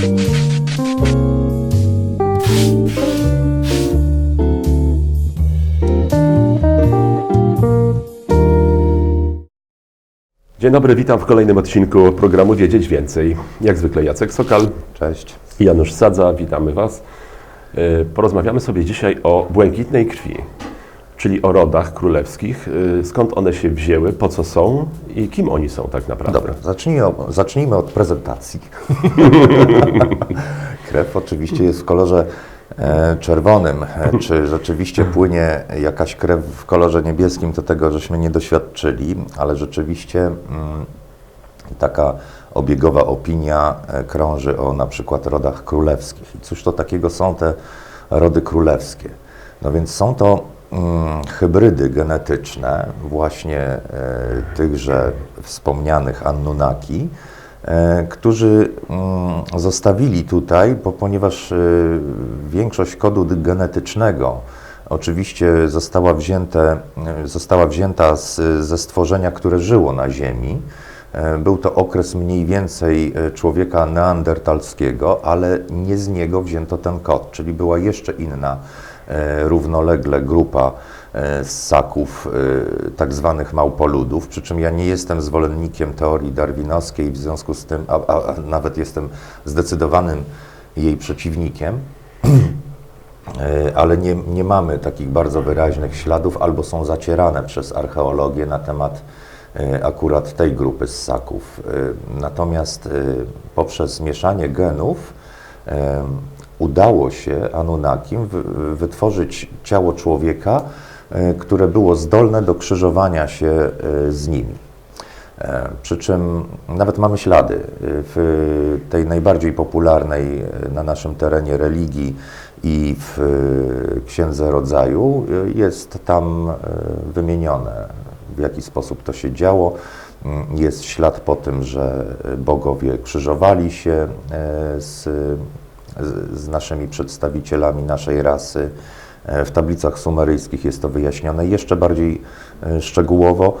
Dzień dobry, witam w kolejnym odcinku programu Wiedzieć Więcej. Jak zwykle Jacek Sokal Cześć. i Janusz Sadza, witamy Was. Y, Porozmawiamy sobie dzisiaj o błękitnej krwi, czyli o rodach królewskich, y, skąd one się wzięły, po co są i kim oni są tak naprawdę. Dobra, zacznijmy, zacznijmy od prezentacji. Krew oczywiście jest w kolorze e, czerwonym. E, Czy rzeczywiście płynie jakaś krew w kolorze niebieskim, to tego żeśmy nie doświadczyli, ale rzeczywiście mm, taka obiegowa opinia e, krąży o na przykład rodach królewskich. Cóż to takiego są te rody królewskie? No więc są to hybrydy genetyczne właśnie e, tychże wspomnianych Anunnaki, e, którzy mm, zostawili tutaj, bo ponieważ e, większość kodu genetycznego oczywiście została, wzięte, została wzięta z, ze stworzenia, które żyło na Ziemi. Był to okres mniej więcej człowieka neandertalskiego, ale nie z niego wzięto ten kod, czyli była jeszcze inna równolegle grupa e, ssaków, e, tak zwanych małpoludów, przy czym ja nie jestem zwolennikiem teorii darwinowskiej, w związku z tym, a, a, a nawet jestem zdecydowanym jej przeciwnikiem, E, ale nie, nie mamy takich bardzo wyraźnych śladów, albo są zacierane przez archeologię na temat e, akurat tej grupy ssaków. E, Natomiast e, poprzez mieszanie genów e, udało się Anunnakim wy- wytworzyć ciało człowieka, e, które było zdolne do krzyżowania się e, z nimi. E, Przy czym nawet mamy ślady w tej najbardziej popularnej na naszym terenie religii i w Księdze Rodzaju jest tam wymienione, w jaki sposób to się działo. Mm, Jest ślad po tym, że bogowie krzyżowali się z, z- naszymi przedstawicielami naszej rasy. E, W tablicach sumeryjskich jest to wyjaśnione jeszcze bardziej e, szczegółowo.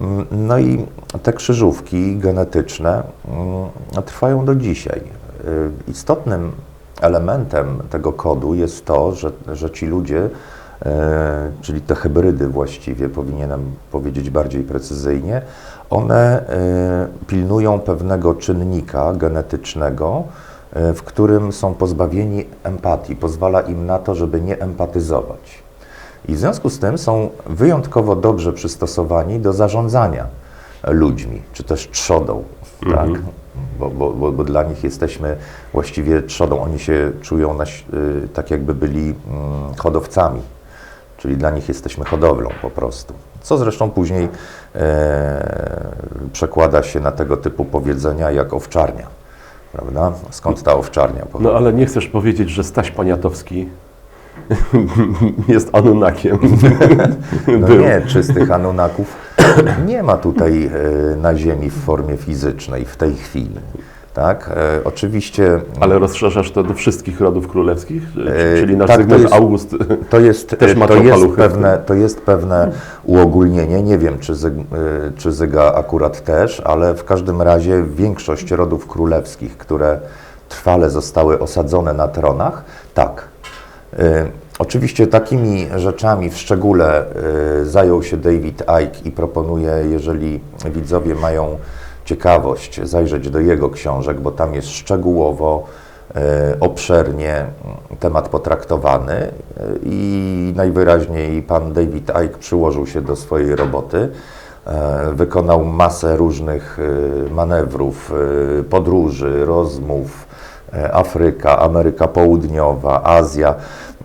Mm, No i te krzyżówki genetyczne mm, trwają do dzisiaj. Y, Istotnym elementem tego kodu jest to, że, że ci ludzie, e, czyli te hybrydy właściwie, powinienem powiedzieć bardziej precyzyjnie, one e, pilnują pewnego czynnika genetycznego, e, w którym są pozbawieni empatii. Pozwala im na to, żeby nie empatyzować. I w związku z tym są wyjątkowo dobrze przystosowani do zarządzania ludźmi, czy też trzodą, tak? Bo, bo, bo, bo dla nich jesteśmy właściwie trzodą. Oni się czują na, y, tak, jakby byli mm, hodowcami, czyli dla nich jesteśmy hodowlą po prostu. Co zresztą później e, przekłada się na tego typu powiedzenia jak owczarnia. Prawda? Skąd ta owczarnia? No ale nie chcesz powiedzieć, że Staś Poniatowski jest Anunnakiem. No Był. nie, czystych Anunnaków nie ma tutaj e, na Ziemi w formie fizycznej w tej chwili. Tak? E, oczywiście Ale rozszerzasz to do wszystkich rodów królewskich? E, Czyli nasz tak, to Zygmunt jest- August to jest, Też ma to jest, pewne, to jest pewne uogólnienie. Nie wiem, czy, Zyg, e, czy Zyga akurat też, ale w każdym razie większość rodów królewskich, które trwale zostały osadzone na tronach, tak. E, Oczywiście takimi rzeczami w szczególe e, zajął się David Icke i proponuję, jeżeli widzowie mają ciekawość, zajrzeć do jego książek, bo tam jest szczegółowo, e, obszernie mm, temat potraktowany e, i najwyraźniej pan David Icke przyłożył się do swojej roboty. E, Wykonał masę różnych manewrów, podróży, rozmów, Afryka, Ameryka Południowa, Azja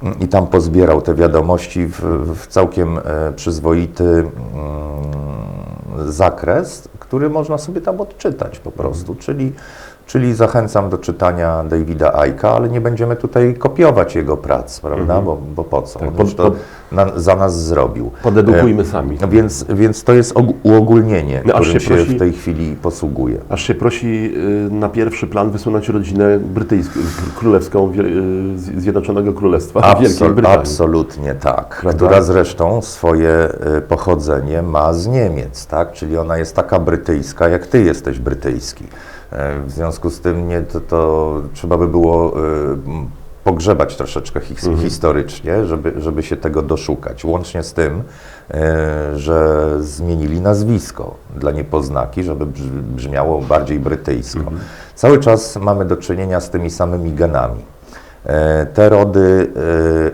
mm, i tam pozbierał te wiadomości w, w całkiem przyzwoity mm, zakres, który można sobie tam odczytać po prostu. Czyli, czyli zachęcam do czytania Davida Aika, ale nie będziemy tutaj kopiować jego prac, prawda? Bo, bo po co? Tak, On już to na, za nas zrobił. Podedukujmy sami. No więc, więc to jest og- uogólnienie, No, którym się się prosi- w tej chwili posługuje. Aż się prosi y, na pierwszy plan wysunąć rodzinę brytyjską, królewską y, Zjednoczonego Królestwa Wielkiej Absol, Brytanii. absolutnie tak, Prawda? która zresztą swoje y, pochodzenie ma z Niemiec, tak? czyli ona jest taka brytyjska, jak ty jesteś brytyjski. E, W związku z tym nie, to, to trzeba by było e, pogrzebać troszeczkę his, historycznie, żeby, żeby się tego doszukać. Łącznie z tym, e, że zmienili nazwisko dla niepoznaki, żeby brz- brzmiało bardziej brytyjsko. Cały czas mamy do czynienia z tymi samymi genami. Te rody,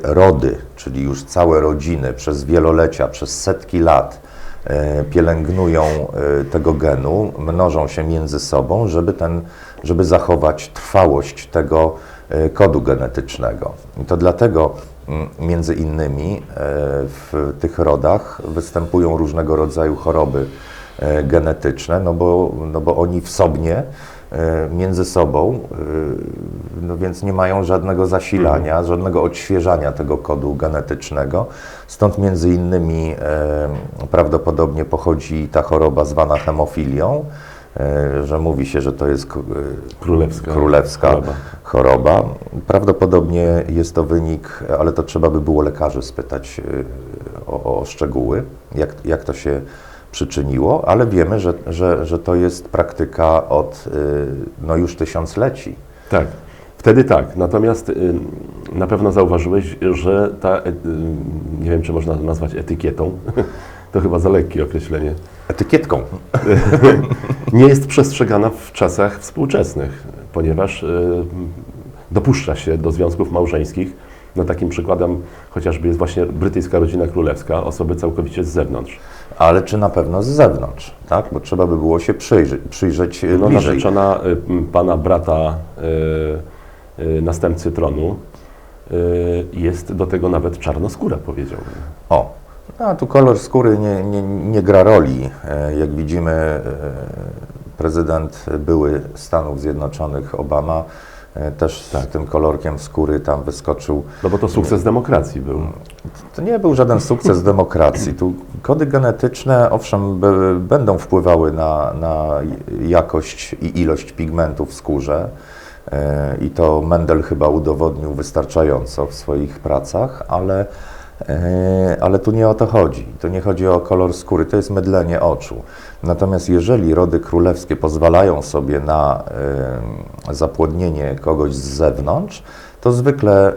rody, czyli już całe rodziny przez wielolecia, przez setki lat pielęgnują e, tego genu, mnożą się między sobą, żeby, ten, żeby zachować trwałość tego e, kodu genetycznego. I to dlatego mm, między innymi e, w tych rodach występują różnego rodzaju choroby e, genetyczne, no bo, no bo oni w sobie e, między sobą, e, no więc nie mają żadnego zasilania, żadnego odświeżania tego kodu genetycznego. Stąd między innymi e, prawdopodobnie pochodzi ta choroba zwana hemofilią, e, że mówi się, że to jest k- e, Królewska. królewska choroba. choroba. Prawdopodobnie jest to wynik, ale to trzeba by było lekarzy spytać y, o, o szczegóły, jak, jak to się przyczyniło, ale wiemy, że, że, że to jest praktyka od y, no już tysiącleci. Tak, wtedy tak. Natomiast y, na pewno zauważyłeś, że ta, y, nie wiem czy można to nazwać etykietą, to chyba za lekkie określenie, Etykietką. nie jest przestrzegana w czasach współczesnych, ponieważ y, dopuszcza się do związków małżeńskich. No takim przykładem chociażby jest właśnie brytyjska rodzina królewska, osoby całkowicie z zewnątrz. Ale czy na pewno z zewnątrz, tak? Bo trzeba by było się przyjrzeć, przyjrzeć No, bliżej. narzeczona pana brata y, y, następcy tronu y, jest do tego nawet czarnoskóra, powiedziałbym. O, no, a tu kolor skóry nie, nie, nie gra roli. E, Jak widzimy, e, prezydent były Stanów Zjednoczonych Obama e, też z tym kolorkiem skóry tam wyskoczył. No bo to sukces demokracji był. To nie był żaden sukces demokracji. Tu kody genetyczne, owszem, będą wpływały na, na jakość i ilość pigmentów w skórze. E, I to Mendel chyba udowodnił wystarczająco w swoich pracach, ale, e, ale tu nie o to chodzi. Tu nie chodzi o kolor skóry, to jest mydlenie oczu. Natomiast jeżeli rody królewskie pozwalają sobie na e, zapłodnienie kogoś z zewnątrz, to zwykle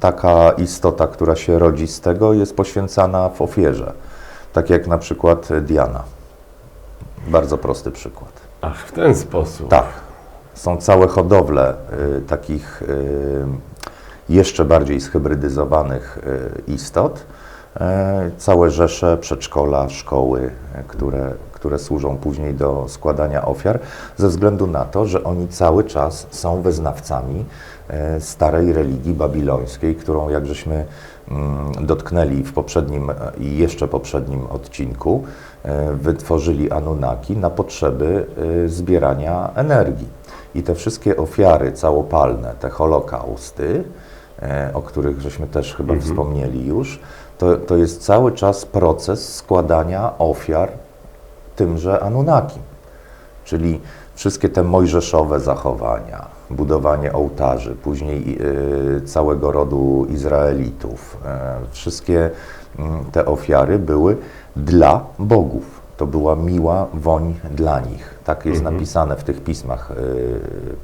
taka istota, która się rodzi z tego, jest poświęcana w ofierze. Tak jak na przykład Diana. Bardzo prosty przykład. Ach, w ten sposób. Tak. Są całe hodowle y, takich y, jeszcze bardziej zhybrydyzowanych y, istot. E, całe rzesze przedszkola, szkoły, które, które służą później do składania ofiar, ze względu na to, że oni cały czas są wyznawcami e, starej religii babilońskiej, którą jak żeśmy mm, dotknęli w poprzednim i jeszcze poprzednim odcinku, e, wytworzyli Anunnaki na potrzeby zbierania energii. I te wszystkie ofiary całopalne, te holokausty, e, o których żeśmy też chyba wspomnieli już, to, to jest cały czas proces składania ofiar tymże Anunnaki. Czyli wszystkie te mojżeszowe zachowania, budowanie ołtarzy, później y, całego rodu Izraelitów, e, wszystkie mm, te ofiary były dla bogów. To była miła woń dla nich. Tak jest napisane w tych pismach y,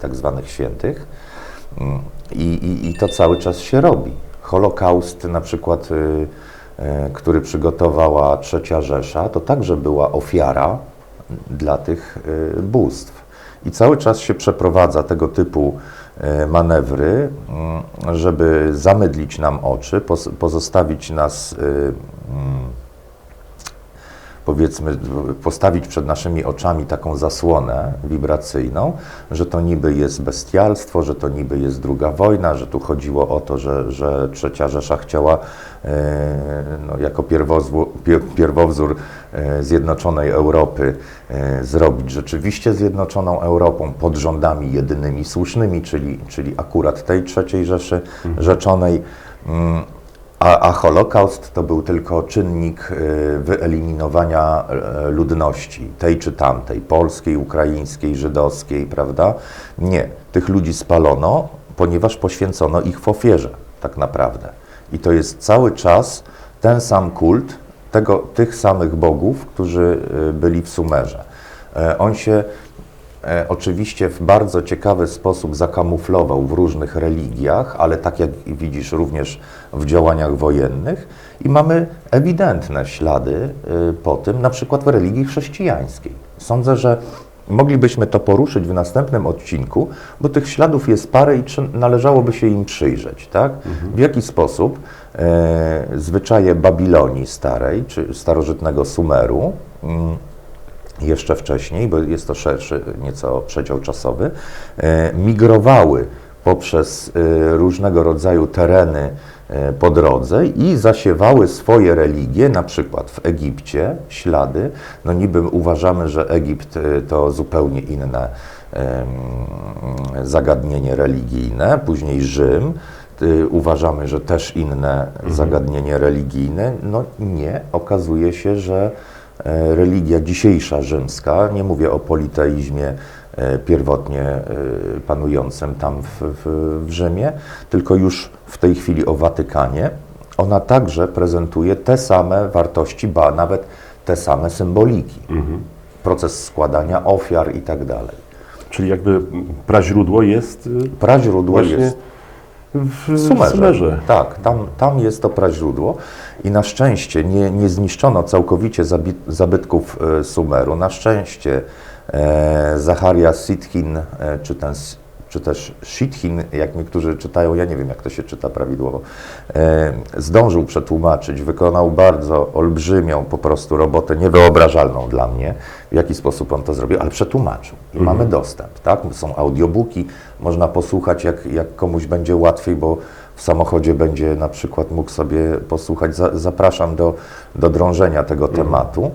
tak zwanych świętych. I, i, I to cały czas się robi. Holokaust na przykład, y, y, który przygotowała Trzecia Rzesza, to także była ofiara dla tych y, bóstw. I cały czas się przeprowadza tego typu y, manewry, mm, żeby zamydlić nam oczy, pozostawić nas, y, mm, powiedzmy, postawić przed naszymi oczami taką zasłonę wibracyjną, że to niby jest bestialstwo, że to niby jest druga wojna, że tu chodziło o to, że, że trzecia Rzesza chciała e, no, jako pierwowzór e, zjednoczonej Europy e, zrobić rzeczywiście zjednoczoną Europą pod rządami jedynymi słusznymi, czyli, czyli akurat tej trzeciej Rzeszy rzeczonej. Mm, a, a Holokaust to był tylko czynnik y, wyeliminowania e, ludności, tej czy tamtej, polskiej, ukraińskiej, żydowskiej, prawda? Nie, tych ludzi spalono, ponieważ poświęcono ich w ofierze, tak naprawdę. I to jest cały czas ten sam kult tego, tych samych bogów, którzy y, byli w Sumerze. E, On się oczywiście w bardzo ciekawy sposób zakamuflował w różnych religiach, ale tak jak widzisz również w działaniach wojennych i mamy ewidentne ślady e, po tym, na przykład w religii chrześcijańskiej. Sądzę, że moglibyśmy to poruszyć w następnym odcinku, bo tych śladów jest parę i należałoby się im przyjrzeć, tak? W jaki sposób e, zwyczaje Babilonii starej, czy starożytnego Sumeru, mm, jeszcze wcześniej, bo jest to szerszy nieco przedział czasowy, e, migrowały poprzez e, różnego rodzaju tereny e, po drodze i zasiewały swoje religie, na przykład w Egipcie ślady. No niby uważamy, że Egipt to zupełnie inne zagadnienie religijne, później Rzym. Uważamy, że też inne zagadnienie religijne. No nie, okazuje się, że religia dzisiejsza rzymska, nie mówię o politeizmie e, pierwotnie e, panującym tam w, w, w Rzymie, tylko już w tej chwili o Watykanie, ona także prezentuje te same wartości, ba nawet te same symboliki. Proces składania ofiar i tak dalej. Czyli jakby praźródło jest y, Praźródło właśnie jest w, Sumerze. Sumerze. Tak, tam, tam jest to praźródło i na szczęście nie, nie zniszczono całkowicie zabytków e, Sumeru. Na szczęście e, Zacharia Sitchin, e, czy, ten, czy też Shitchin, jak niektórzy czytają, ja nie wiem jak to się czyta prawidłowo, e, zdążył przetłumaczyć, wykonał bardzo olbrzymią po prostu robotę, niewyobrażalną dla mnie, w jaki sposób on to zrobił, ale przetłumaczył i mamy dostęp, tak? Są audiobooki, można posłuchać, jak, jak komuś będzie łatwiej, bo w samochodzie będzie na przykład mógł sobie posłuchać. Za, zapraszam do, do drążenia tego tematu.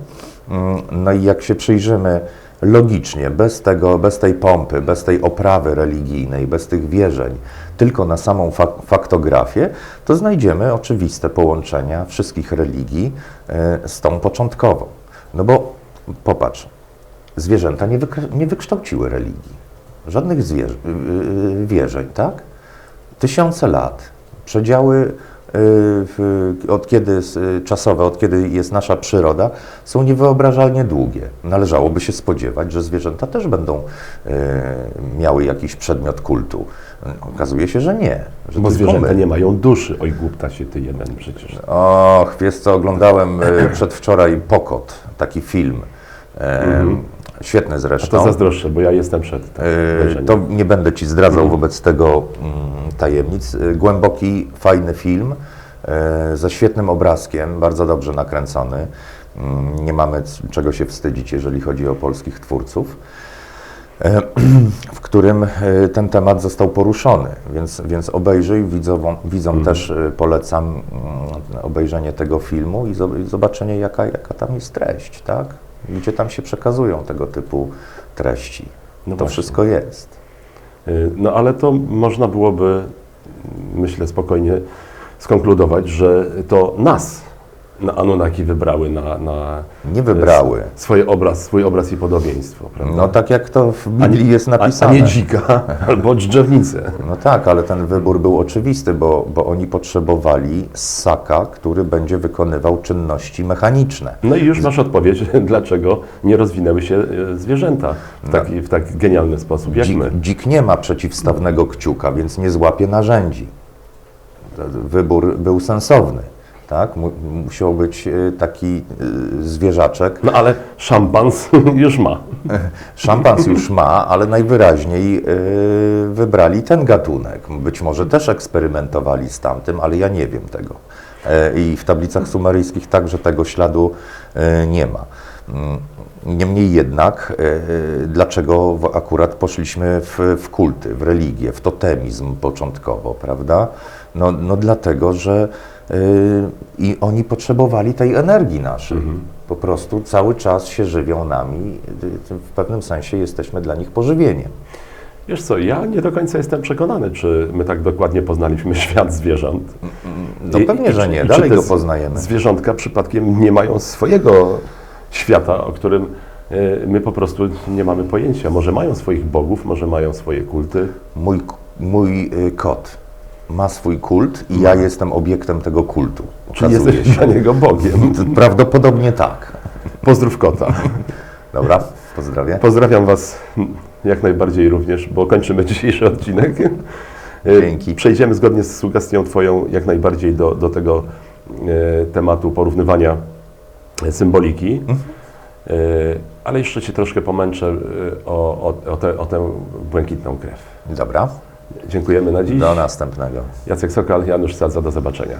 Mm, No i jak się przyjrzymy logicznie, bez, tego, bez tej pompy, bez tej oprawy religijnej, bez tych wierzeń, tylko na samą fak faktografię, to znajdziemy oczywiste połączenia wszystkich religii e, z tą początkową. No bo popatrz, zwierzęta nie, nie wykształciły religii, żadnych zwierzę- yy, wierzeń, tak? Tysiące lat, przedziały od kiedy s- czasowe, od kiedy jest nasza przyroda, są niewyobrażalnie długie. Należałoby się spodziewać, że zwierzęta też będą yy, miały jakiś przedmiot kultu. Okazuje się, że nie. Że Bo zwierzęta my. nie mają duszy. Oj, głupta się ty jeden przecież. Och, wiesz co, oglądałem y, przedwczoraj Pokot, taki film. E, Świetny A zresztą. to zazdroszczę, bo ja jestem przed obejrzeniem. To nie będę Ci zdradzał wobec tego mm, tajemnic. E, Głęboki, fajny film e, ze świetnym obrazkiem, bardzo dobrze nakręcony. Mm, Nie mamy czego się wstydzić, jeżeli chodzi o polskich twórców, e, w którym ten temat został poruszony. Więc, więc obejrzyj, widzom, widzom też e, polecam mm, obejrzenie tego filmu i zobaczenie, jaka, jaka tam jest treść, tak? Gdzie tam się przekazują tego typu treści. No to właśnie. wszystko jest. Y, No ale to można byłoby, myślę, spokojnie skonkludować, że to nas na Anunnaki wybrały na, na Nie wybrały. swoje obraz, swój obraz i podobieństwo. Prawda? No tak jak to w Biblii jest napisane. a nie dzika albo drzewnicę. No tak, ale ten wybór był oczywisty, bo, bo oni potrzebowali ssaka, który będzie wykonywał czynności mechaniczne. No i już masz odpowiedź, dlaczego nie rozwinęły się e, zwierzęta w taki, w tak genialny sposób jak Dzik, my. dzik nie ma przeciwstawnego kciuka, więc nie złapie narzędzi. Wybór był sensowny. Tak? Mu- Musiał być e, taki e, zwierzaczek. No ale szampans już ma. Szampans już ma, ale najwyraźniej e, wybrali ten gatunek. Być może też eksperymentowali z tamtym, ale ja nie wiem tego. I w tablicach sumeryjskich także tego śladu nie ma. Mm, Niemniej jednak, dlaczego akurat poszliśmy w, w kulty, w religię, w totemizm początkowo, prawda? No, no dlatego, że i oni potrzebowali tej energii naszej. Po prostu cały czas się żywią nami. W pewnym sensie jesteśmy dla nich pożywieniem. Wiesz co, ja nie do końca jestem przekonany, czy my tak dokładnie poznaliśmy świat zwierząt. No I- pewnie, i- że nie. Dalej go poznajemy. Zwierzątka przypadkiem nie mają swojego świata, o którym e, my po prostu nie mamy pojęcia. Może mają swoich bogów, może mają swoje kulty. Mój, mój y, kot ma swój kult i ja jestem obiektem tego kultu. Czyli Okazuje jesteś dla niego bogiem. Prawdopodobnie tak. Pozdrów kota. Dobra, pozdrawiam. Pozdrawiam Was Jak najbardziej również, bo kończymy dzisiejszy odcinek. E, Dzięki. Przejdziemy zgodnie z sugestią Twoją jak najbardziej do, do tego e, tematu porównywania symboliki. E, ale jeszcze Cię troszkę pomęczę e, o, o, o, te, o tę błękitną krew. Dobra, Dziękujemy na dziś. do następnego. Jacek Sokal, Janusz Sadza, do zobaczenia.